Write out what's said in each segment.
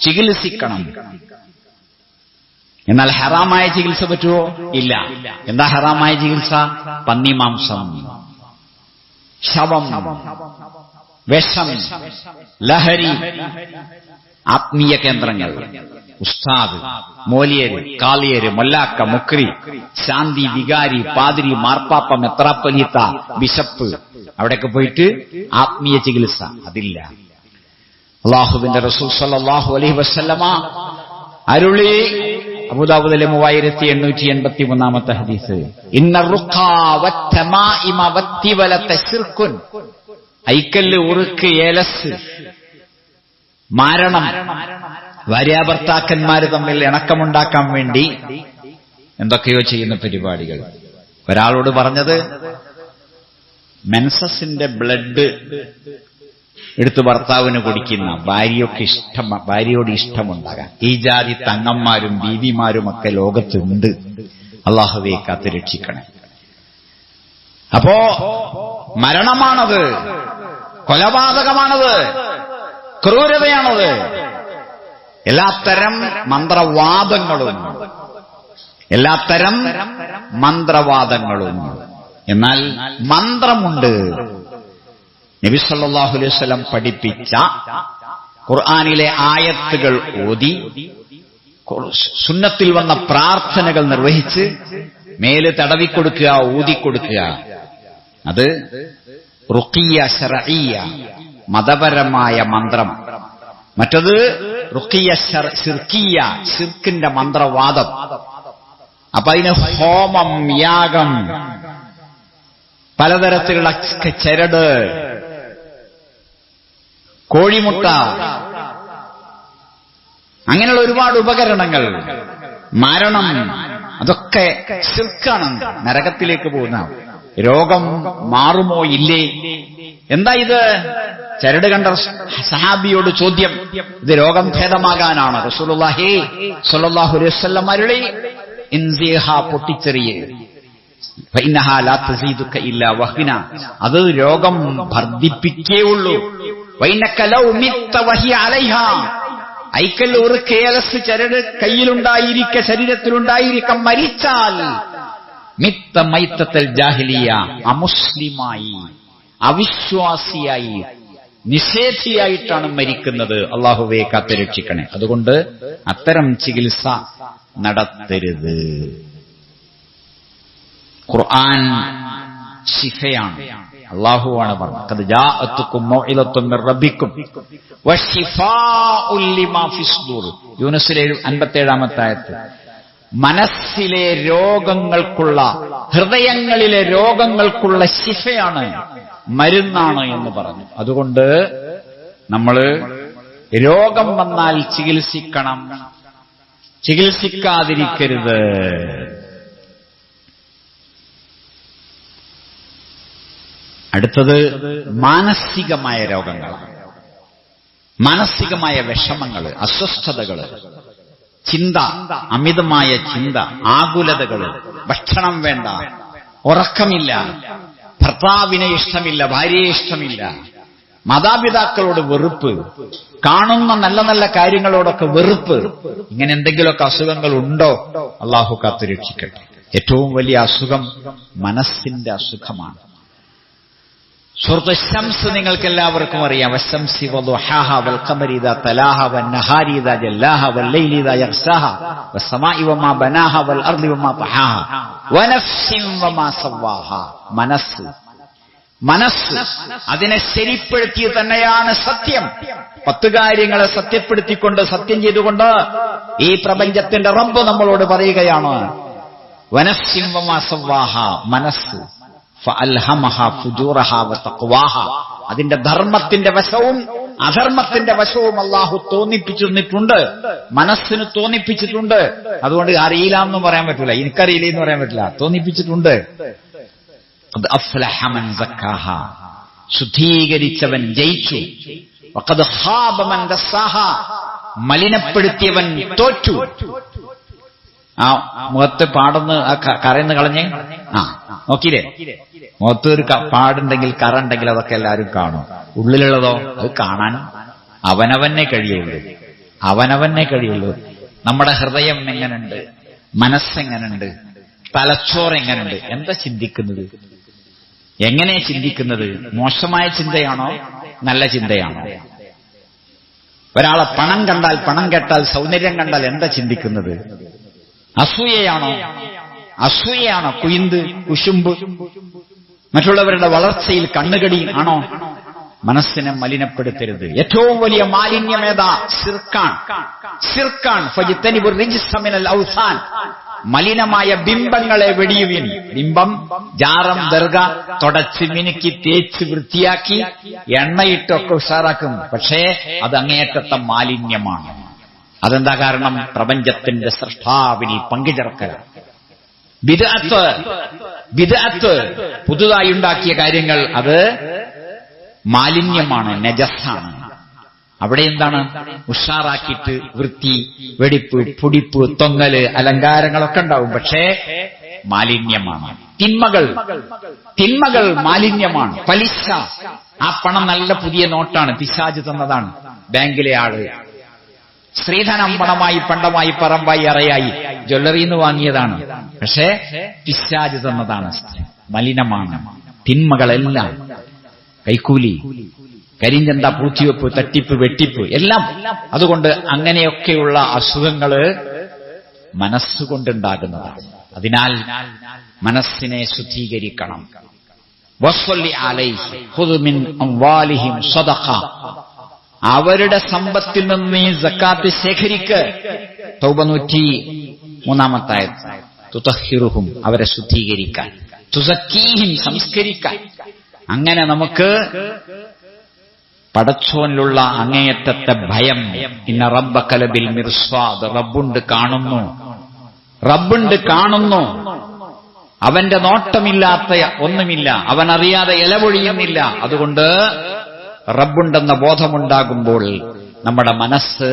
ചികിത്സിക്കണം. എന്നാൽ ഹറാമായ ചികിത്സ പറ്റുമോ? ഇല്ല. എന്താ ഹറാമായ ചികിത്സ? പന്നിമാംസം ശവം. വിഷം. ലഹരി. ആത്മീയ കേന്ദ്രങ്ങൾ. ഉസ്താദ് മോലിയര് കാളിയര് മൊല്ലാക്ക മുക്രി ശാന്തി വികാരി പാതിരി മാർപ്പാപ്പ മെത്രാപ്പലീത്ത ബിഷപ്പ്. അവിടെയൊക്കെ പോയിട്ട് ആത്മീയ ചികിത്സ. അതില്ല. അള്ളാഹുവിന്റെ റസൂൽ സല്ലാഹു അലഹി വസല്ലമ അരുളി അബൂദാബുദിലെ മൂവായിരത്തി എണ്ണൂറ്റി എൺപത്തി മൂന്നാമത്തെ ഹദീസ്. ഇന്ന ഐക്കല്ല് ഉറുക്ക് ഏലസ് മാരണം ഭാര്യാഭർത്താക്കന്മാര് തമ്മിൽ ഇണക്കമുണ്ടാക്കാൻ വേണ്ടി എന്തൊക്കെയോ ചെയ്യുന്ന പരിപാടികൾ. ഒരാളോട് പറഞ്ഞത് മെൻസസിന്റെ ബ്ലഡ് എടുത്ത് ഭർത്താവിന് കുടിക്കുന്ന ഭാര്യയൊക്കെ ഇഷ്ടം ഭാര്യയോട് ഇഷ്ടമുണ്ടാകാൻ. ഈ ജാതി തങ്ങന്മാരും ബീവിമാരും ഒക്കെ ലോകത്തുണ്ട്. അള്ളാഹുവെ കാത്ത് രക്ഷിക്കണേ. അപ്പോ മരണമാണത്. കൊലപാതകമാണത്. ക്രൂരതയാണത്. എല്ലാത്തരം മന്ത്രവാദങ്ങളും എല്ലാത്തരം മന്ത്രവാദങ്ങളും. എന്നാൽ മന്ത്രമുണ്ട്. നബി സല്ലല്ലാഹു അലൈഹി വസല്ലം പഠിപ്പിച്ച ഖുർആാനിലെ ആയത്തുകൾ ഓതി സുന്നത്തിൽ വന്ന പ്രാർത്ഥനകൾ നിർവഹിച്ച് മേൽ തടവിക്കൊടുക്കുക ഊതിക്കൊടുക്കുക. അത് റുക്കിയ ശറഈയ മതപരമായ മന്ത്രം. മറ്റത് റുക്കിയ സിർക്കിയ സിർക്കിന്റെ മന്ത്രവാദം. അപ്പൊ അതിന് ഹോമം യാഗം പലതരത്തിലുള്ള ചരട് കോഴിമുട്ട. അങ്ങനെയുള്ള ഒരുപാട് ഉപകരണങ്ങൾ. മരണം അതൊക്കെ സിൽക്കാണ് നരകത്തിലേക്ക് പോകുന്ന. രോഗം മാറുമോ ഇല്ലേ? എന്താ ഇത്? ചരട് കണ്ട സഹാബിയോട് ചോദ്യം. ഇത് രോഗം ഭേദമാകാനാണ്. അലൈഹി വസല്ലം അരുളി ഇൻസിഹ പൊട്ടിച്ചെറിയേ. ഇല്ലാ വഹ്ന അത് രോഗം വർദ്ധിപ്പിക്കേ ഉള്ളൂ. ഐക്കൽ ഒരു കേലസ് ചരട് കയ്യിലുണ്ടായിരിക്ക ശരീരത്തിലുണ്ടായിരിക്ക മരിച്ചാൽ മിത്ത മൈത്തത്തിൽ ജാഹിലിയ അമുസ്ലിമായി അവിശ്വാസിയായി നിഷേധിയായിട്ടാണ് മരിക്കുന്നത്. അള്ളാഹുവെ കാത്തുരക്ഷിക്കണേ. അതുകൊണ്ട് അത്തരം ചികിത്സ നടത്തരുത്. ഖുർആൻ ശിഫയാണ്. അള്ളാഹുവാണ് പറഞ്ഞത്. യൂനുസിലെ 57ാമത്തെ ആയത്ത് മനസ്സിലെ രോഗങ്ങൾക്കുള്ള ഹൃദയങ്ങളിലെ രോഗങ്ങൾക്കുള്ള ശിഫയാണ് മരുന്നാണ് എന്ന് പറഞ്ഞു. അതുകൊണ്ട് നമ്മൾ രോഗം വന്നാൽ ചികിത്സിക്കണം. ചികിത്സിക്കാതിരിക്കരുത്. അടുത്തത് മാനസികമായ രോഗങ്ങൾ മാനസികമായ വിഷമങ്ങൾ അസ്വസ്ഥതകൾ ചിന്ത അമിതമായ ചിന്ത ആകുലതകൾ ഭക്ഷണം വേണ്ട ഉറക്കമില്ല ഭർത്താവിനെ ഇഷ്ടമില്ല ഭാര്യയെ ഇഷ്ടമില്ല മാതാപിതാക്കളോട് വെറുപ്പ് കാണുന്ന നല്ല നല്ല കാര്യങ്ങളോടൊക്കെ വെറുപ്പ് ഇങ്ങനെ എന്തെങ്കിലുമൊക്കെ അസുഖങ്ങൾ ഉണ്ടോ? അള്ളാഹു കാത്തു രക്ഷിക്കട്ടെ ഏറ്റവും വലിയ അസുഖം മനസ്സിന്റെ അസുഖമാണ്. സുഹൃത്ത് ശംസ് നിങ്ങൾക്ക് എല്ലാവർക്കും അറിയാം. വശംസി വലുഹാഹ വൽ ഖമരിദ തലാഹ വൻ നഹാരിദ ജല്ലാഹ വൽ ലൈലിദ യഗ്സാഹ വസ്സമാഇ വമാ ബനാഹ വമാ വമാ മനസ്സ്. മനസ്സ് അതിനെ ശരിപ്പെടുത്തി തന്നെയാണ് സത്യം. പത്ത് കാര്യങ്ങളെ സത്യപ്പെടുത്തിക്കൊണ്ട് സത്യം ചെയ്തുകൊണ്ട് ഈ പ്രപഞ്ചത്തിന്റെ റബ്ബ് നമ്മളോട് പറയുകയാണ്. വനസിംഹമാസവാഹ മനസ്സ്. അതിന്റെ ധർമ്മത്തിന്റെ വശവും അധർമ്മത്തിന്റെ വശവും അള്ളാഹു തോന്നിപ്പിച്ചിരുന്നിട്ടുണ്ട്. മനസ്സിന് തോന്നിപ്പിച്ചിട്ടുണ്ട്. അതുകൊണ്ട് അറിയില്ല എന്ന് പറയാൻ പറ്റില്ല. എനിക്കറിയില്ല എന്ന് പറയാൻ പറ്റില്ല തോന്നിപ്പിച്ചിട്ടുണ്ട് ശുദ്ധീകരിച്ചവൻ ജയിച്ചു. മലിനപ്പെടുത്തിയവൻ തോറ്റു. ആ മുഖത്ത് പാടന്ന് ആ കറന്ന് കളഞ്ഞ്. ആ നോക്കിയില്ലേ? മുഖത്ത് ഒരു പാടുണ്ടെങ്കിൽ കറ ഉണ്ടെങ്കിൽ അതൊക്കെ എല്ലാവരും കാണും. ഉള്ളിലുള്ളതോ അത് കാണാൻ അവനവനെ കഴിയുള്ളൂ. അവനവനെ കഴിയുള്ളൂ. നമ്മുടെ ഹൃദയം എങ്ങനുണ്ട്? മനസ്സെങ്ങനുണ്ട്? തലച്ചോറ് എങ്ങനുണ്ട്? എന്താ ചിന്തിക്കുന്നത്? എങ്ങനെ ചിന്തിക്കുന്നത്? മോശമായ ചിന്തയാണോ? നല്ല ചിന്തയാണോ? ഒരാളെ പണം കണ്ടാൽ പണം കേട്ടാൽ സൗന്ദര്യം കണ്ടാൽ എന്താ ചിന്തിക്കുന്നത്? അസൂയയാണോ? അസൂയയാണോ? കുയിന്ത് കുശുമ്പ്. മറ്റുള്ളവരുടെ വളർച്ചയിൽ കണ്ണുകടി ആണോ? മനസ്സിനെ മലിനപ്പെടുത്തരുത്. ഏറ്റവും വലിയ മാലിന്യം ഏതാ? സിർക്കാൻ റിജിസ്സമിനൽ ഔസാൻ. മലിനമായ ബിംബങ്ങളെ വെടിയുവിൻ. ബിംബം ജാറം ദർഗ തുടച്ച് മിനുക്കി തേച്ച് വൃത്തിയാക്കി എണ്ണയിട്ടൊക്കെ ഉഷാറാക്കും. പക്ഷേ അത് അങ്ങേറ്റത്തെ മാലിന്യമാണ്. അതെന്താ കാരണം? പ്രപഞ്ചത്തിന്റെ സൃഷ്ടാവിനി പങ്കുചേർക്കൽ ബിദഅത്ത് ബിദഅത്ത് പുതുതായി ഉണ്ടാക്കിയ കാര്യങ്ങൾ അത് മാലിന്യമാണ് നജസ്സാണ്. അവിടെ എന്താണ്? ഉഷാറാക്കിയിട്ട് വൃത്തി വെടിപ്പ് പുടിപ്പ് തൊങ്ങൽ അലങ്കാരങ്ങളൊക്കെ ഉണ്ടാവും. പക്ഷേ മാലിന്യമാണ്. തിന്മകൾ തിന്മകൾ മാലിന്യമാണ്. പലിശ. ആ പണം നല്ല പുതിയ നോട്ടാണ്. പിശാജ് തന്നതാണ്. ബാങ്കിലെ ആൾ ശ്രീധനം പണമായി പണ്ടമായി പറമ്പായി അറയായി ജ്വല്ലറിന്ന് വാങ്ങിയതാണ്. പക്ഷേ പിശാജ് തന്നതാണ്. മലിനമാണ്. തിന്മകളെല്ലാം. കൈക്കൂലി കരിഞ്ചന്ത പൂച്ചിവെപ്പ് തട്ടിപ്പ് വെട്ടിപ്പ് എല്ലാം. അതുകൊണ്ട് അങ്ങനെയൊക്കെയുള്ള അസുഖങ്ങൾ മനസ്സുകൊണ്ടുണ്ടാകുന്നതാണ്. അതിനാൽ മനസ്സിനെ ശുദ്ധീകരിക്കണം. അവരുടെ സമ്പത്തിൽ നിന്ന് നീ സക്കാത്ത് ശേഖരിക്ക്. തൗബ നൂറ്റി മൂന്നാമത്തായ തുതഹിറുഹും അവരെ ശുദ്ധീകരിക്കാൻ. തുസക്കീഹിം സംസ്കരിക്കാൻ. അങ്ങനെ നമുക്ക് പടച്ചോനിലുള്ള അങ്ങേയറ്റത്തെ ഭയം. ഇന്ന റബ്ബക്കലബിൽ മിർസ്വാദ് റബ്ബുണ്ട് കാണുന്നു. റബ്ബുണ്ട് കാണുന്നു. അവന്റെ നോട്ടമില്ലാത്ത ഒന്നുമില്ല. അവൻ അറിയാതെ ഇലപൊഴിയുന്നില്ല. അതുകൊണ്ട് റബ്ബുണ്ടെന്ന ബോധമുണ്ടാകുമ്പോൾ നമ്മുടെ മനസ്സ്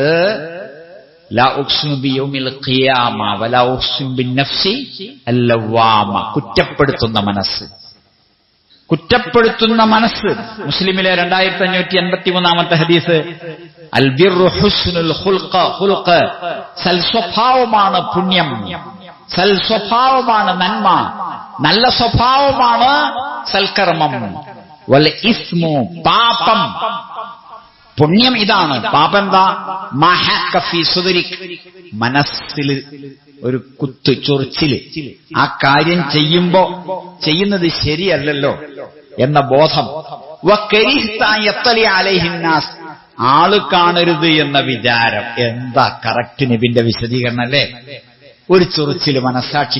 കുറ്റപ്പെടുത്തുന്ന മനസ്സ്. കുറ്റപ്പെടുത്തുന്ന മനസ്സ്. മുസ്ലിമിലെ രണ്ടായിരത്തി അഞ്ഞൂറ്റി എൺപത്തി മൂന്നാമത്തെ ഹദീസ് സൽസ്വഭാവമാണ് പുണ്യം. സൽസ്വഭാവമാണ് നന്മ. നല്ല സ്വഭാവമാണ് സൽക്കർമ്മം. വൽ ഇസ്മു പാപം. പുണ്യം ഇതാണ്. പാപം എന്താ മഹക്കഫി സുദരിക്. മനസ്സിൽ ഒരു കുത്തു ചൊറിച്ചിൽ. ആ കാര്യം ചെയ്യുമ്പോ ചെയ്യുന്നത് ശരിയല്ലല്ലോ എന്ന ബോധം. അലൈഹിന്നാസ്. ആൾ കാണരുത് എന്ന വിചാരം. എന്താ കറക്റ്റ് നബിന്റെ വിശദീകരണം അല്ലേ? ഒരു ചൊറിച്ചിൽ മനസാക്ഷി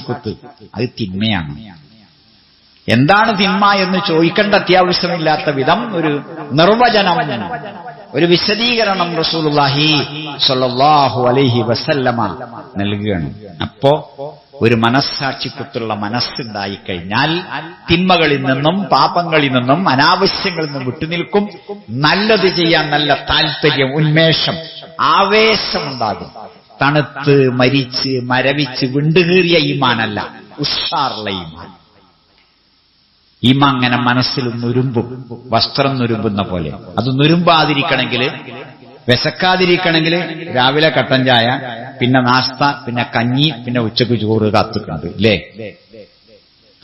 അത് തിന്മയാണ്. എന്താണ് തിന്മ എന്ന് ചോദിക്കേണ്ട അത്യാവശ്യമില്ലാത്ത വിധം ഒരു നിർവചനം ഒരു വിശദീകരണം റസൂലുള്ളാഹി സ്വല്ലല്ലാഹു അലൈഹി വസല്ലമ നൽകുകയാണ്. അപ്പോ ഒരു മനസ്സാക്ഷിക്കുത്തുള്ള മനസ്സുണ്ടായി കഴിഞ്ഞാൽ തിന്മകളിൽ നിന്നും പാപങ്ങളിൽ നിന്നും അനാവശ്യങ്ങളിൽ നിന്നും വിട്ടുനിൽക്കും. നല്ലത് ചെയ്യാൻ നല്ല താല്പര്യം ഉന്മേഷം ആവേശമുണ്ടാകും. തണുത്ത് മരിച്ച് മരവിച്ച് വിണ്ടുകീറിയ ഈമാനല്ല ഉഷാറുള്ള ഈമാൻ. ഈമ അങ്ങനെ മനസ്സിൽ നുരുമ്പും വസ്ത്രം നുരുമ്പുന്ന പോലെ. അത് നുരുമ്പാതിരിക്കണമെങ്കിൽ വിശക്കാതിരിക്കണമെങ്കിൽ രാവിലെ കട്ടൻ ചായ പിന്നെ നാസ്ത പിന്നെ കഞ്ഞി പിന്നെ ഉച്ചയ്ക്ക് ചോറ് കാത്തുക്കുന്നത് അല്ലേ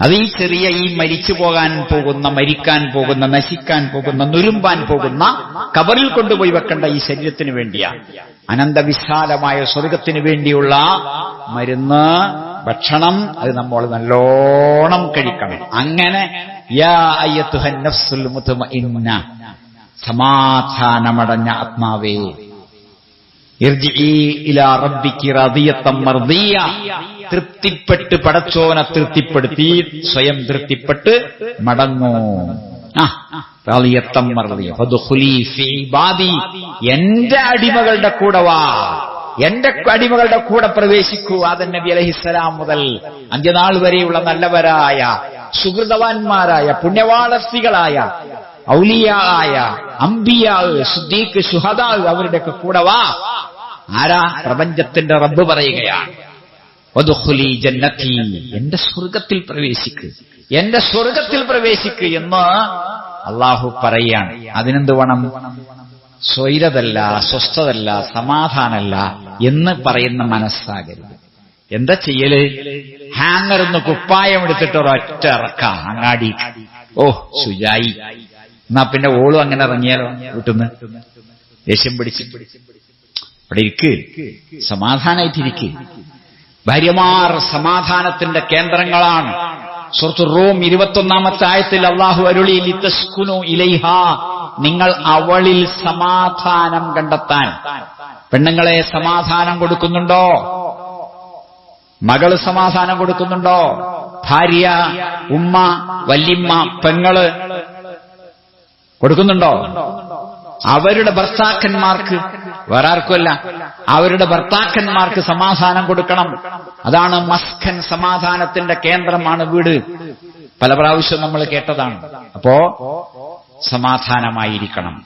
അത് ഈ ചെറിയ ഈ മരിച്ചു പോകാൻ പോകുന്ന മരിക്കാൻ പോകുന്ന നശിക്കാൻ പോകുന്ന നുരുമ്പാൻ പോകുന്ന കബറിൽ കൊണ്ടുപോയി വെക്കേണ്ട ഈ ശരീരത്തിന് വേണ്ടിയാ. അനന്തവിശാലമായ സ്വർഗത്തിന് വേണ്ടിയുള്ള മരുന്ന് ഭക്ഷണം അത് നമ്മൾ നല്ലോണം കഴിക്കണം. അങ്ങനെ സമാധാനമടഞ്ഞ ആത്മാവേ. തൃപ്തിപ്പെട്ട് പടച്ചോനെ തൃപ്തിപ്പെടുത്തി സ്വയം തൃപ്തിപ്പെട്ട് മടങ്ങൂ. എന്റെ അടിമകളുടെ കൂടെ വാ. എന്റെ അടിമകളുടെ കൂടെ പ്രവേശിക്കൂ. ആദൻ നബി അലഹിസ്സലാം മുതൽ അന്ത്യനാൾ വരെയുള്ള നല്ലവരായ സുഹൃതവാന്മാരായ പുണ്യവാളർത്തികളായ ഔലിയായ അംബിയാ സുദ്ദീഖ് സുഹദാ അവരുടെയൊക്കെ കൂടെ വാ. ആരാ? പ്രപഞ്ചത്തിന്റെ റബ്ബ് പറയുകയാണ്. വധുഹുലി ജന്നത്തി. എന്റെ സ്വർഗത്തിൽ പ്രവേശിക്ക്. എന്റെ സ്വർഗത്തിൽ പ്രവേശിക്ക് എന്ന് അള്ളാഹു പറയാണ്. അതിനെന്ത് വേണം? സ്വൈരതല്ല സ്വസ്ഥതല്ല സമാധാനമല്ല എന്ന് പറയുന്ന മനസ്സാകരുത്. എന്താ ചെയ്യൽ? ഹാങ്ങറിന്ന് കുപ്പായം എടുത്തിട്ട് ഒരൊറ്റ ഇറക്ക അങ്ങാടി. ഓ സുജായി എന്നാ പിന്നെ ഓളും അങ്ങനെ ഇറങ്ങിയാലോ വീട്ടിന്ന്? ദേഷ്യം പിടിച്ച്. അവിടെ ഇരിക്ക്. സമാധാനായിട്ടിരിക്ക്. ഭാര്യമാർ സമാധാനത്തിന്റെ കേന്ദ്രങ്ങളാണ്. സുഹൃത്തു റൂം ഇരുപത്തൊന്നാമത്തെ ആയത്തിൽ അള്ളാഹു അരുളി ലിതസ്കുനു ഇലൈഹ നിങ്ങൾ അവളിൽ സമാധാനം കണ്ടെത്താൻ. പെണ്ണുങ്ങളെ സമാധാനം കൊടുക്കുന്നുണ്ടോ? മകൾ സമാധാനം കൊടുക്കുന്നുണ്ടോ? ഭാര്യ ഉമ്മ വല്യമ്മ പെങ്ങൾ കൊടുക്കുന്നുണ്ടോ? അവരുടെ ഭർത്താക്കന്മാർക്ക് വേറെ ആർക്കുമല്ല അവരുടെ ഭർത്താക്കന്മാർക്ക് സമാധാനം കൊടുക്കണം. അതാണ് മസ്കൻ സമാധാനത്തിന്റെ കേന്ദ്രമാണ് വീട്. പല പ്രാവശ്യം നമ്മൾ കേട്ടതാണ്. അപ്പോ സമാധാനമായിരിക്കണം.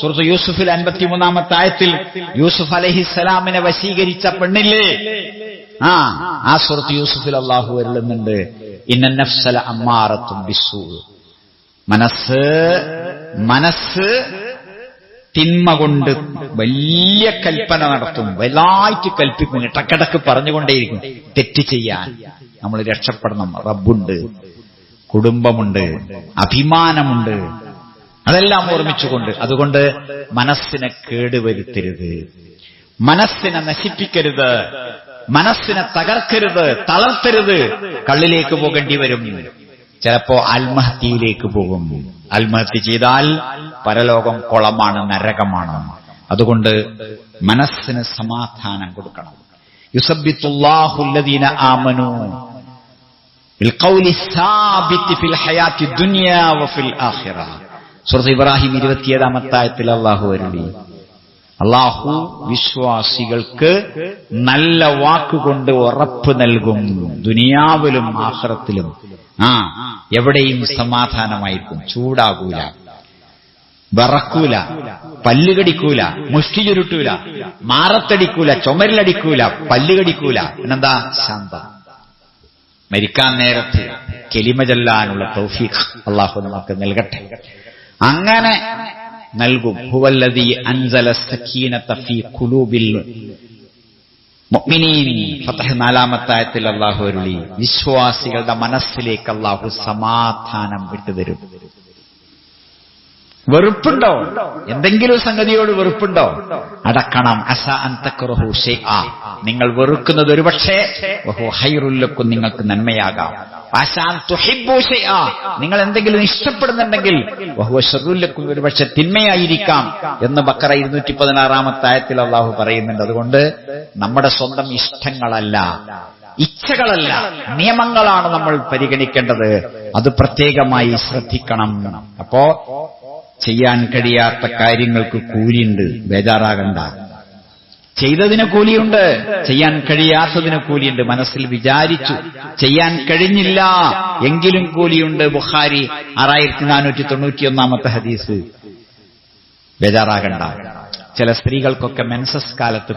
സുഹൃത്ത് യൂസുഫിൽ അൻപത്തിമൂന്നാമത്തെ ആയത്തിൽ യൂസുഫ് അലഹിസ്സലാമിനെ വശീകരിച്ച പെണ്ണില്ലേ? ആ ആ സുഹൃത്ത് യൂസുഫിൽ അള്ളാഹു വരുന്നുണ്ട് ഇന്ന നഫ്സല അമ്മാറത്തും ബിസ്സൂ മനസ്സ് മനസ്സ് തിന്മ കൊണ്ട് വലിയ കൽപ്പന നടത്തും. വലുതായിട്ട് കൽപ്പിക്കും ഇടക്കിടക്ക് പറഞ്ഞുകൊണ്ടേയിരിക്കും. തെറ്റ് ചെയ്യാൻ. നമ്മൾ രക്ഷപ്പെടണം. റബ്ബുണ്ട്. കുടുംബമുണ്ട്. അഭിമാനമുണ്ട്. അതെല്ലാം ഓർമ്മിച്ചുകൊണ്ട്. അതുകൊണ്ട് മനസ്സിനെ കേടുവരുത്തരുത്. മനസ്സിനെ നശിപ്പിക്കരുത്. മനസ്സിനെ തകർക്കരുത്. തളർത്തരുത്. കള്ളിലേക്ക് പോകേണ്ടി വരും. ചിലപ്പോ ആത്മഹത്യയിലേക്ക് പോകും. ആത്മഹത്യ ചെയ്താൽ പരലോകം കുളമാണ് നരകമാണ്. അതുകൊണ്ട് മനസ്സിന് സമാധാനം കൊടുക്കണം. യുസബിത്തുല്ലാഹുല്ലദീന ഇബ്രാഹിം ഇരുപത്തിയേഴാമത്തായത്തിൽ അള്ളാഹു അരുളി. അള്ളാഹു വിശ്വാസികൾക്ക് നല്ല വാക്കുകൊണ്ട് ഉറപ്പ് നൽകും ദുനിയാവിലും ആഹ്റത്തിലും. ആ എവിടെയും സമാധാനമായിരിക്കും. ചൂടാകൂല. വിറക്കൂല. പല്ലുകടിക്കൂല മുഷ്ടി ചുരുട്ടൂല. മാറത്തടിക്കൂല. ചുമരിലടിക്കൂല. പല്ലുകടിക്കൂല പിന്നെന്താ? ശാന്ത. മരിക്കാൻ നേരത്ത് കെലിമ ചെല്ലാനുള്ള തൗഫീഖ് അള്ളാഹു നമുക്ക് നൽകട്ടെ. അങ്ങനെ നൽകും. അൻസല ഫീ ഖുലൂബിൽ നാലാമത്തായത്തിൽ വിശ്വാസികളുടെ മനസ്സിലേക്ക് അള്ളാഹു സമാധാനം വിട്ടുതരും. വെറുപ്പുണ്ടോ? എന്തെങ്കിലും സംഗതിയോട് വെറുപ്പുണ്ടോ? അടക്കണം. അസ അന്തക്കുറഹു നിങ്ങൾ വെറുക്കുന്നത് ഒരുപക്ഷെ ഹൈറുല്ലക്കും നിങ്ങൾക്ക് നന്മയാകാം. നിങ്ങൾ എന്തെങ്കിലും ഇഷ്ടപ്പെടുന്നുണ്ടെങ്കിൽ ഒരു ഒരുപക്ഷെ തിന്മയായിരിക്കാം എന്ന് ബക്കറ ഇരുന്നൂറ്റി പതിനാറാമത്തെ ആയത്തിൽ അള്ളാഹു പറയുന്നുണ്ട്. അതുകൊണ്ട് നമ്മുടെ സ്വന്തം ഇഷ്ടങ്ങളല്ല ഇച്ഛകളല്ല നിയമങ്ങളാണ് നമ്മൾ പരിഗണിക്കേണ്ടത്. അത് പ്രത്യേകമായി ശ്രദ്ധിക്കണം. അപ്പോ ചെയ്യാൻ കഴിയാത്ത കാര്യങ്ങൾക്ക് കൂലിയുണ്ട്. ബേജാറാകണ്ട. ചെയ്തതിന് കൂലിയുണ്ട് ചെയ്യാൻ കഴിയാത്തതിന് കൂലിയുണ്ട്. മനസ്സിൽ വിചാരിച്ചു ചെയ്യാൻ കഴിഞ്ഞില്ല എങ്കിലും കൂലിയുണ്ട്. ബുഹാരി ആറായിരത്തി നാനൂറ്റി തൊണ്ണൂറ്റി ഒന്നാമത്തെ ഹദീസ്. ബേജാറാകണ്ട. ചില സ്ത്രീകൾക്കൊക്കെ മെൻസസ് കാലത്ത്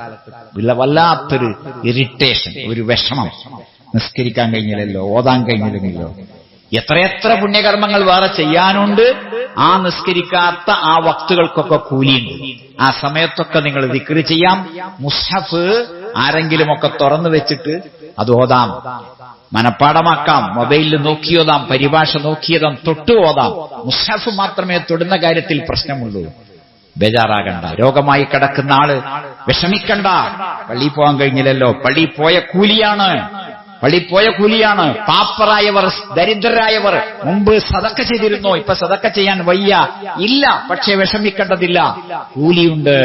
വല്ലാത്തൊരു ഇറിറ്റേഷൻ ഒരു വിഷമം. നിസ്കരിക്കാൻ കഴിഞ്ഞില്ലല്ലോ ഓതാൻ കഴിഞ്ഞില്ലെങ്കിലോ എത്രയെത്ര പുണ്യകർമ്മങ്ങൾ വേറെ ചെയ്യാനുണ്ട് ആ നിസ്കരിക്കാത്ത ആ വക്തുകൾക്കൊക്കെ കൂലിയുണ്ട്. ആ സമയത്തൊക്കെ നിങ്ങൾ വിക്രി ചെയ്യാം. മുസ്ഹഫ് ആരെങ്കിലുമൊക്കെ തുറന്നു വെച്ചിട്ട് അത് ഓതാം. മനപ്പാടമാക്കാം. മൊബൈലിൽ നോക്കിയോതാം പരിഭാഷ നോക്കിയതാം തൊട്ട് ഓതാം. മുസ്ഹഫ് മാത്രമേ തൊടുന്ന കാര്യത്തിൽ പ്രശ്നമുള്ളൂ. ബേജാറാകണ്ട. രോഗമായി കിടക്കുന്ന ആൾ വിഷമിക്കണ്ട. പള്ളി പോകാൻ കഴിഞ്ഞില്ലല്ലോ. പള്ളി പോയ കൂലിയാണ്. പള്ളി പോയ കൂലിയാണ്. പാപ്പറായവർ ദരിദ്രരായവർ മുമ്പ് സതക്ക ചെയ്തിരുന്നോ. ഇപ്പൊ സതക്ക ചെയ്യാൻ വയ്യ. ഇല്ല പക്ഷെ വിഷമിക്കേണ്ടതില്ല. കൂലിയുണ്ട്.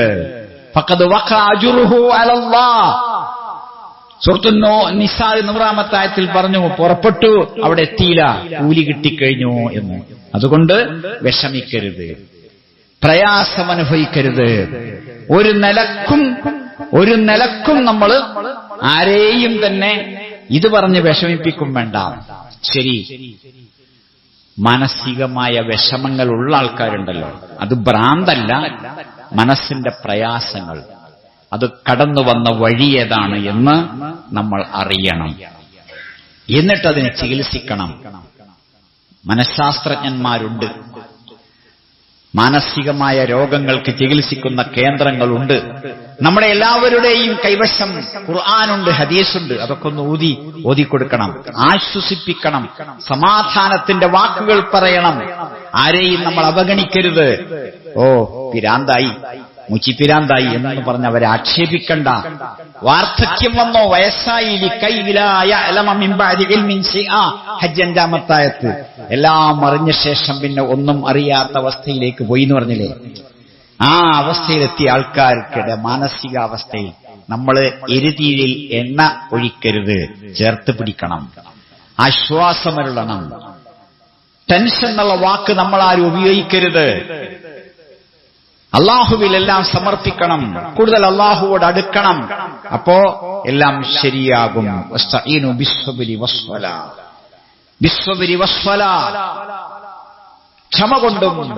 സുഹൃത്തുന്നോ നിസാദ് നൂറാമത്തായത്തിൽ പറഞ്ഞു പുറപ്പെട്ടു അവിടെ എത്തിയില്ല. കൂലി കിട്ടിക്കഴിഞ്ഞു എന്ന്. അതുകൊണ്ട് വിഷമിക്കരുത്. പ്രയാസം അനുഭവിക്കരുത്. ഒരു നിലക്കും ഒരു നിലക്കും നമ്മൾ ആരെയും തന്നെ ഇത് പറഞ്ഞ് വിഷമിപ്പിക്കും വേണ്ട. ശരി. മാനസികമായ വിഷമങ്ങൾ ഉള്ള ആൾക്കാരുണ്ടല്ലോ. അത് ഭ്രാന്തല്ല. മനസ്സിന്റെ പ്രയാസങ്ങൾ. അത് കടന്നു വന്ന വഴി ഏതാണ് എന്ന് നമ്മൾ അറിയണം. എന്നിട്ടതിനെ ചികിത്സിക്കണം. മനഃശാസ്ത്രജ്ഞന്മാരുണ്ട്. മാനസികമായ രോഗങ്ങൾക്ക് ചികിത്സിക്കുന്ന കേന്ദ്രങ്ങളുണ്ട്. നമ്മുടെ എല്ലാവരുടെയും കൈവശം ഖുർആാനുണ്ട് ഹദീസുണ്ട്. അതൊക്കെ ഒന്ന് ഊതി ഓതിക്കൊടുക്കണം ആശ്വസിപ്പിക്കണം. സമാധാനത്തിന്റെ വാക്കുകൾ പറയണം. ആരെയും നമ്മൾ അവഗണിക്കരുത്. ഓ പിരാന്തായി. മുച്ചിപ്പിരാന്തായി എന്ന് പറഞ്ഞ് അവരെ ആക്ഷേപിക്കണ്ട. വാർദ്ധക്യം വന്നോ വയസ്സായി ഹജ്ജ് അഞ്ചാമത്തായത്ത്. എല്ലാം അറിഞ്ഞ ശേഷം പിന്നെ ഒന്നും അറിയാത്ത അവസ്ഥയിലേക്ക് പോയി എന്ന് പറഞ്ഞില്ലേ? ആ അവസ്ഥയിലെത്തിയ ആൾക്കാർക്കിടെ മാനസികാവസ്ഥയിൽ നമ്മൾ എരുതീരിൽ എണ്ണ ഒഴിക്കരുത്. ചേർത്ത് പിടിക്കണം. ആശ്വാസമരുളണം. ടെൻഷൻ എന്നുള്ള വാക്ക് നമ്മൾ ഉപയോഗിക്കരുത്. അള്ളാഹുവിലെല്ലാം സമർപ്പിക്കണം. കൂടുതൽ അള്ളാഹുവോട് അടുക്കണം. അപ്പോ എല്ലാം ശരിയാകും. ക്ഷമ കൊണ്ടും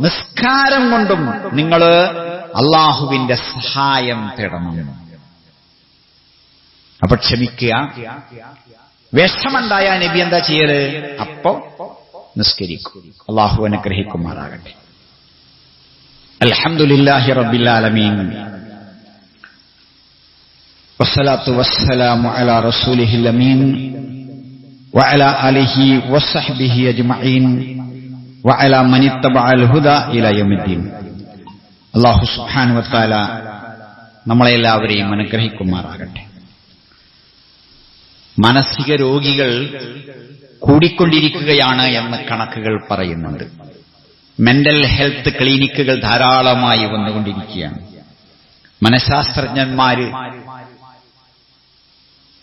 നിസ്കാരം കൊണ്ടും നിങ്ങൾ അള്ളാഹുവിന്റെ സഹായം തേടണം. അപ്പൊ ക്ഷമിക്കുക. വിഷമുണ്ടായ നബി എന്താ ചെയ്യൽ? അപ്പോ നിസ്കരിക്കും. അള്ളാഹു അനുഗ്രഹിക്കുമാറാകട്ടെ. الحمد لله رب العالمين والصلاة والسلام على رسوله الأمين وعلى آله وصحبه أجمعين وعلى من اتبع الهدى إلى يوم الدين الله سبحانه وتعالى നമ്മളെല്ലാവരെയും അനുഗ്രഹിക്കുമാറാകട്ടെ മാനസിക രോഗികൾ കൂടിക്കൊണ്ടിരിക്കുകയാണ് എന്ന് കണക്കുകൾ പറയുന്നുണ്ട് മെന്റൽ ഹെൽത്ത് ക്ലിനിക്കുകൾ ധാരാളമായി വന്നുകൊണ്ടിരിക്കുകയാണ്. മനഃശാസ്ത്രജ്ഞന്മാര്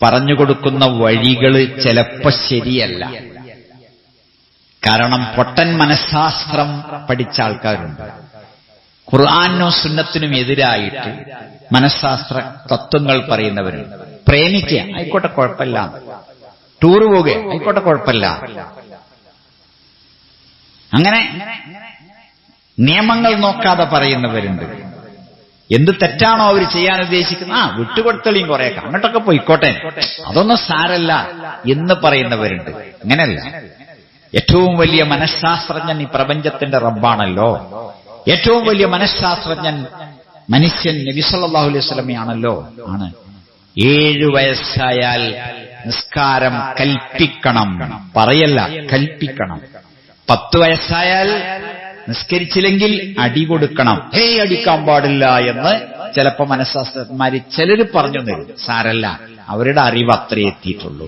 പറഞ്ഞുകൊടുക്കുന്ന വഴികൾ ചിലപ്പോ ശരിയല്ല. കാരണം പൊട്ടൻ മനഃശാസ്ത്രം പഠിച്ച ആൾക്കാരുണ്ട്. ഖുർആാനും സുന്നത്തിനും എതിരായിട്ട് മനഃശാസ്ത്ര തത്വങ്ങൾ പറയുന്നവരുണ്ട്. പ്രേമിക്കുക ആയിക്കോട്ടെ കുഴപ്പമില്ല. ടൂർ പോവുക ആയിക്കോട്ടെ കുഴപ്പമില്ല. അങ്ങനെ നിയമങ്ങൾ നോക്കാതെ പറയുന്നവരുണ്ട്. എന്ത് തെറ്റാണോ അവർ ചെയ്യാൻ ഉദ്ദേശിക്കുന്നത് ആ വിട്ടുകൊടുത്തളിയും കുറേയൊക്കെ. അങ്ങോട്ടൊക്കെ പോയിക്കോട്ടെ. അതൊന്നും സാരല്ല എന്ന് പറയുന്നവരുണ്ട്. അങ്ങനെയല്ല. ഏറ്റവും വലിയ മനഃശാസ്ത്രജ്ഞൻ ഈ പ്രപഞ്ചത്തിന്റെ റബ്ബാണല്ലോ. ഏറ്റവും വലിയ മനഃശാസ്ത്രജ്ഞൻ മനുഷ്യൻ നബിസല്ലാഹു അലൈഹി സ്വലമയാണല്ലോ ആണ്. ഏഴു വയസ്സായാൽ നിസ്കാരം കൽപ്പിക്കണം. പറയല്ല കൽപ്പിക്കണം. പത്ത് വയസ്സായാൽ നിസ്കരിച്ചില്ലെങ്കിൽ അടി കൊടുക്കണം. ഹേ അടിക്കാൻ പാടില്ല എന്ന് ചിലപ്പോ മനഃശാസ്ത്രജ്ഞന്മാര് ചിലര് പറഞ്ഞു തരും. സാരല്ല അവരുടെ അറിവ് അത്രേ എത്തിയിട്ടുള്ളൂ.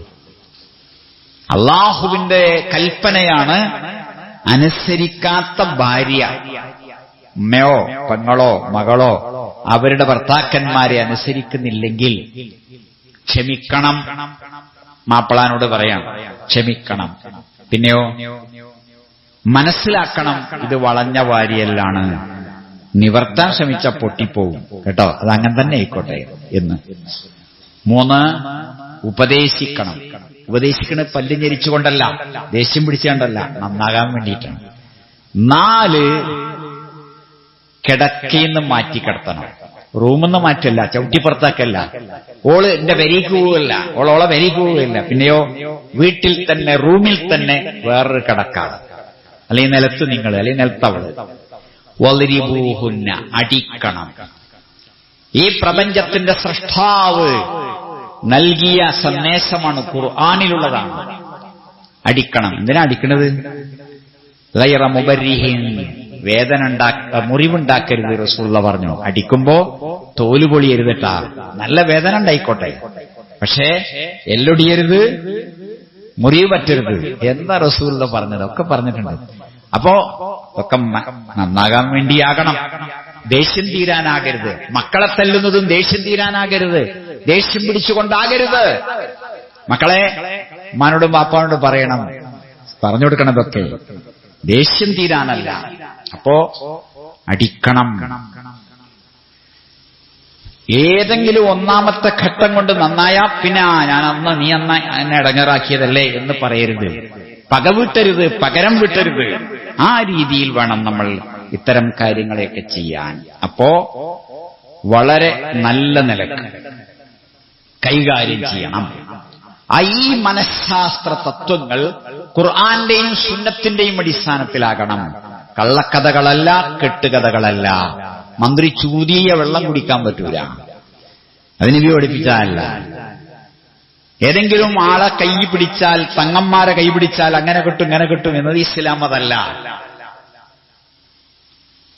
അള്ളാഹുവിന്റെ കൽപ്പനയാണ് അനുസരിക്കാത്ത ഭാര്യ. ഉമ്മയോ പെങ്ങളോ മകളോ അവരുടെ ഭർത്താക്കന്മാരെ അനുസരിക്കുന്നില്ലെങ്കിൽ ക്ഷമിക്കണം. മാപ്പിളാനോട് പറയാം ക്ഷമിക്കണം. പിന്നെയോ? മനസ്സിലാക്കണം. ഇത് വളഞ്ഞ വാരിയല്ലാണ്. നിവർത്താൻ ശ്രമിച്ച പൊട്ടിപ്പോവും. കേട്ടോ? അത് അങ്ങനെ തന്നെ ആയിക്കോട്ടെ എന്ന്. മൂന്ന് ഉപദേശിക്കണം. ഉപദേശിക്കണത് പല്ല് ഞെരിച്ചുകൊണ്ടല്ല ദേഷ്യം പിടിച്ചുകൊണ്ടല്ല നന്നാകാൻ വേണ്ടിയിട്ടാണ്. നാല് കിടക്കിന്ന് മാറ്റി കിടത്തണം. റൂമെന്ന് മാറ്റല്ല ചവിട്ടിപ്പുറത്താക്കല്ല ഓൾ എന്റെ വരിക്ക് പോവുകയല്ല ഓളോളെ വരിക്ക് പിന്നെയോ വീട്ടിൽ തന്നെ റൂമിൽ തന്നെ വേറൊരു കിടക്കാണ്. അല്ലെങ്കിൽ നിലത്ത് നിങ്ങൾ അല്ലെങ്കിൽ നിലത്തവൾ. വലിരിബൂഹുന്ന അടിക്കണം. ഈ പ്രപഞ്ചത്തിന്റെ സൃഷ്ടാവ് നൽകിയ സന്ദേശമാണ് ഖുർആാനിലുള്ളതാണ്. അടിക്കണം. എന്തിനാ അടിക്കണത്? ലൈറ മുബരിഹിൻ വേദന ഉണ്ടാക്ക മുറിവുണ്ടാക്കരുത് റസൂള്ള പറഞ്ഞു. അടിക്കുമ്പോ തോൽ നല്ല വേദന ഉണ്ടായിക്കോട്ടെ പക്ഷേ എല്ലൊടിയരുത് മുറിവ് പറ്റരുത്. എന്താ റസൂള്ള പറഞ്ഞത്? ഒക്കെ പറഞ്ഞിട്ടുണ്ട്. അപ്പോ ഒക്കെ നന്നാകാൻ വേണ്ടിയാകണം. ദേഷ്യം തീരാനാകരുത്. മക്കളെ തല്ലുന്നതും ദേഷ്യം തീരാനാകരുത്. ദേഷ്യം പിടിച്ചുകൊണ്ടാകരുത്. മക്കളെ മാനോടും വാപ്പാനോടും പറയണം. പറഞ്ഞു കൊടുക്കണതൊക്കെ ദേഷ്യം തീരാനല്ല. അപ്പോ അടിക്കണം. ഏതെങ്കിലും ഒന്നാമത്തെ ഘട്ടം കൊണ്ട് നന്നായാ പിന്നെ ഞാൻ അന്ന് നീ അന്ന് എന്നെ ഇടങ്ങറാക്കിയതല്ലേ എന്ന് പറയരുത്. പക വിട്ടരുത് പകരം വിട്ടരുത്. ആ രീതിയിൽ വേണം നമ്മൾ ഇത്തരം കാര്യങ്ങളെയൊക്കെ ചെയ്യാൻ. അപ്പോ വളരെ നല്ല നിലയ്ക്ക് കൈകാര്യം ചെയ്യണം. ആ ഈ മനഃശാസ്ത്ര തത്വങ്ങൾ ഖുർആാന്റെയും സുന്നത്തിന്റെയും അടിസ്ഥാനത്തിലാകണം. കള്ളക്കഥകളല്ല കെട്ടുകഥകളല്ല. മന്ത്രി ചൂതിയ വെള്ളം കുടിക്കാൻ പറ്റൂല. അതിനെ പഠിപ്പിച്ചാലല്ല ഏതെങ്കിലും ആളെ കൈ പിടിച്ചാൽ തങ്ങന്മാരെ കൈ പിടിച്ചാൽ അങ്ങനെ കിട്ടും ഇങ്ങനെ കിട്ടും എന്നത് ഇസ്ലാം അതല്ല.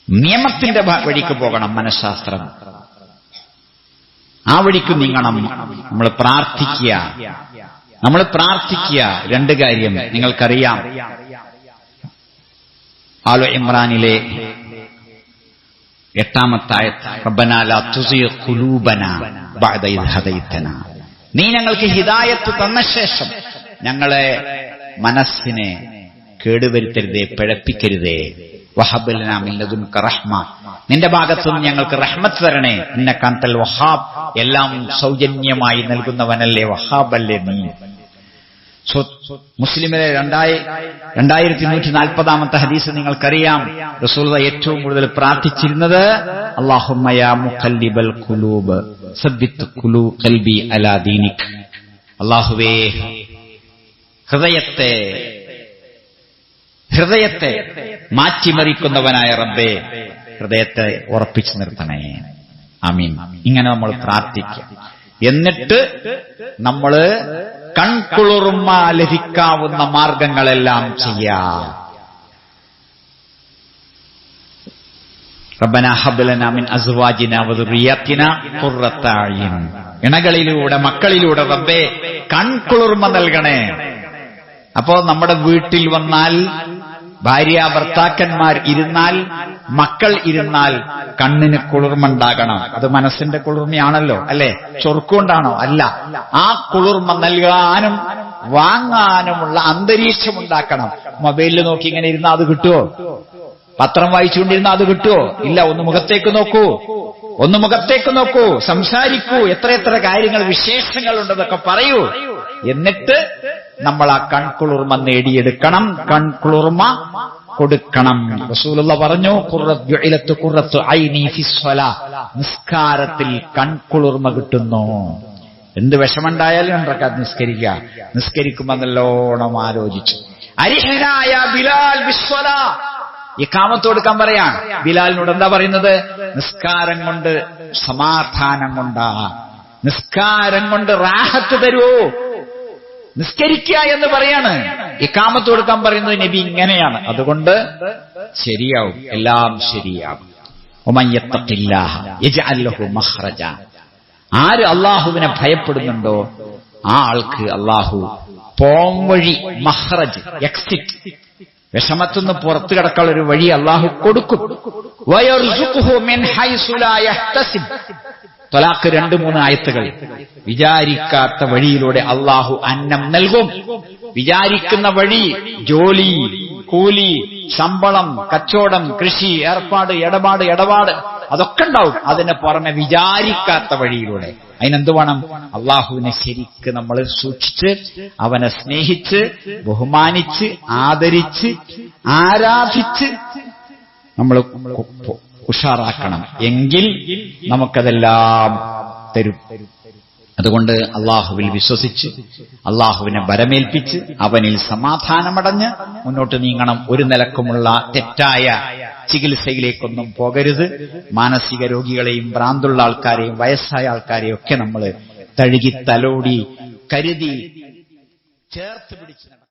നിയമത്തിന്റെ വഴിക്ക് പോകണം മനഃശാസ്ത്രം. ആ വഴിക്ക് നീങ്ങണം. നമ്മൾ പ്രാർത്ഥിക്കുക. നമ്മൾ പ്രാർത്ഥിക്കുക. രണ്ട് കാര്യം നിങ്ങൾക്കറിയാം. ആലോ ഇമ്രാനിലെ എട്ടാമത്തായ റബ്ബന ലാ തുസിഗ ഖുലൂബന ബഅദ ഇദ് നീ ഞങ്ങൾക്ക് ഹിതായത്ത് തന്ന ശേഷം ഞങ്ങളെ മനസ്സിനെ കേടുവരുത്തരുതേ പിഴപ്പിക്കരുതേ. വഹബുലാമില്ലതും റഹ്മ. നിന്റെ ഭാഗത്തുനിന്ന് ഞങ്ങൾക്ക് റഹ്മത്ത് തരണേ. നിന്നെ കാന്തൽ വഹാബ് എല്ലാം സൗജന്യമായി നൽകുന്നവനല്ലേ വഹാബല്ലേ നീ. സോ മുസ്ലിമിലെ രണ്ടായി രണ്ടായിരത്തി നൂറ്റി നാൽപ്പതാമത്തെ ഹദീസ് നിങ്ങൾക്കറിയാം. റസൂൽ ഏറ്റവും കൂടുതൽ പ്രാർത്ഥിച്ചിരുന്നത് അള്ളാഹുവേ ഹൃദയത്തെ ഹൃദയത്തെ മാറ്റിമറിക്കുന്നവനായ റബ്ബേ ഹൃദയത്തെ ഉറപ്പിച്ചു നിർത്തണേ. അമീൻ ഇങ്ങനെ നമ്മൾ പ്രാർത്ഥിക്കുക എന്നിട്ട് നമ്മൾ കൺകുളിർമ ലഭിക്കാവുന്ന മാർഗങ്ങളെല്ലാം ചെയ്യാം. റബ്ബന ഹബ്ലന മിൻ അസ്വാജിന വദുറിയത്തിന ഖുർറത്ത ഇണകളിലൂടെ മക്കളിലൂടെ റബ്ബേ കൺകുളിർമ നൽകണേ. അപ്പോ നമ്മുടെ വീട്ടിൽ വന്നാൽ ഭാര്യ ഭർത്താക്കന്മാർ ഇരുന്നാൽ മക്കൾ ഇരുന്നാൽ കണ്ണിന് കുളിർമണ്ടാകണം അത് മനസ്സിന്റെ കുളിർമയാണല്ലോ അല്ലെ? ചൊറുക്കൊണ്ടാണോ അല്ല. ആ കുളിർമ നൽകാനും വാങ്ങാനുമുള്ള അന്തരീക്ഷം ഉണ്ടാക്കണം മൊബൈലിൽ നോക്കി ഇങ്ങനെ ഇരുന്നാൽ അത് കിട്ടുമോ പത്രം വായിച്ചുകൊണ്ടിരുന്ന അത് കിട്ടുമോ ഇല്ല ഒന്ന് മുഖത്തേക്ക് നോക്കൂ. ഒന്ന് മുഖത്തേക്ക് നോക്കൂ. സംസാരിക്കൂ. എത്ര എത്ര കാര്യങ്ങൾ വിശേഷങ്ങൾ ഉണ്ടെന്നൊക്കെ പറയൂ. എന്നിട്ട് നമ്മൾ ആ കൺകുളിർമ നേടിയെടുക്കണം. കൺകുളിർമ കൊടുക്കണം. റസൂലുള്ള പറഞ്ഞു കുറത്ത് കുറത്ത് ഐനി ഫിസ്വല നിസ്കാരത്തിൽ കൺകുളിർമ കിട്ടുന്നു. എന്ത് വിഷമുണ്ടായാലും രണ്ടറക്കാത്ത് നിസ്കരിക്കുക. നിസ്കരിക്കുമ്പോ നല്ലോണം ആലോചിച്ചു. അരിഹനായ ബിലാൽ വിശ്വല ഈ കാമത്ത് കൊടുക്കാൻ പറയാൻ ബിലാലിനോട് എന്താ പറയുന്നത്? നിസ്കാരം കൊണ്ട് സമാധാനം കൊണ്ടാ. നിസ്കാരം കൊണ്ട് റാഹത്ത് തരുവോ? നിസ്കരിക്കുക എന്ന് പറയാണ്. ഈ കാമത്ത് കൊടുക്കാൻ പറയുന്നത് നബി ഇങ്ങനെയാണ്. അതുകൊണ്ട് ശരിയാവും. എല്ലാം ശരിയാവും. ആര് അള്ളാഹുവിനെ ഭയപ്പെടുന്നുണ്ടോ ആ ആൾക്ക് അള്ളാഹു പോംവഴി മഹ്റജ് എക്സിറ്റ് വിഷമത്തുനിന്ന് പുറത്തു കിടക്കാൻ ഒരു വഴി അള്ളാഹു കൊടുക്കും. തൊലാക്ക് രണ്ട് മൂന്ന് ആയത്തുകൾ. വിചാരിക്കാത്ത വഴിയിലൂടെ അള്ളാഹു അന്നം നൽകും. വിചാരിക്കുന്ന വഴി ജോലി കൂലി ശമ്പളം കച്ചവടം കൃഷി ഏർപ്പാട് ഇടപാട് ഇടപാട് അതൊക്കെ ഉണ്ടാവും. അതിന് പുറമെ വിചാരിക്കാത്ത വഴിയിലൂടെ. അതിനെന്ത് വേണം? അള്ളാഹുവിനെ ശരിക്ക് നമ്മൾ സൂക്ഷിച്ച് അവനെ സ്നേഹിച്ച് ബഹുമാനിച്ച് ആദരിച്ച് ആരാധിച്ച് നമ്മൾ ഉഷാറാക്കണം എങ്കിൽ നമുക്കതെല്ലാം തരും. അതുകൊണ്ട് അള്ളാഹുവിൽ വിശ്വസിച്ച് അള്ളാഹുവിനെ വരമേൽപ്പിച്ച് അവനിൽ സമാധാനമടഞ്ഞ് മുന്നോട്ട് നീങ്ങണം. ഒരു നിലക്കുമുള്ള തെറ്റായ ചികിത്സയിലേക്കൊന്നും പോകരുത്. മാനസിക രോഗികളെയും ഭ്രാന്തുള്ള ആൾക്കാരെയും വയസ്സായ ആൾക്കാരെയും ഒക്കെ നമ്മൾ തഴുകി തലോടി കരുതി ചേർത്ത് പിടിച്ച്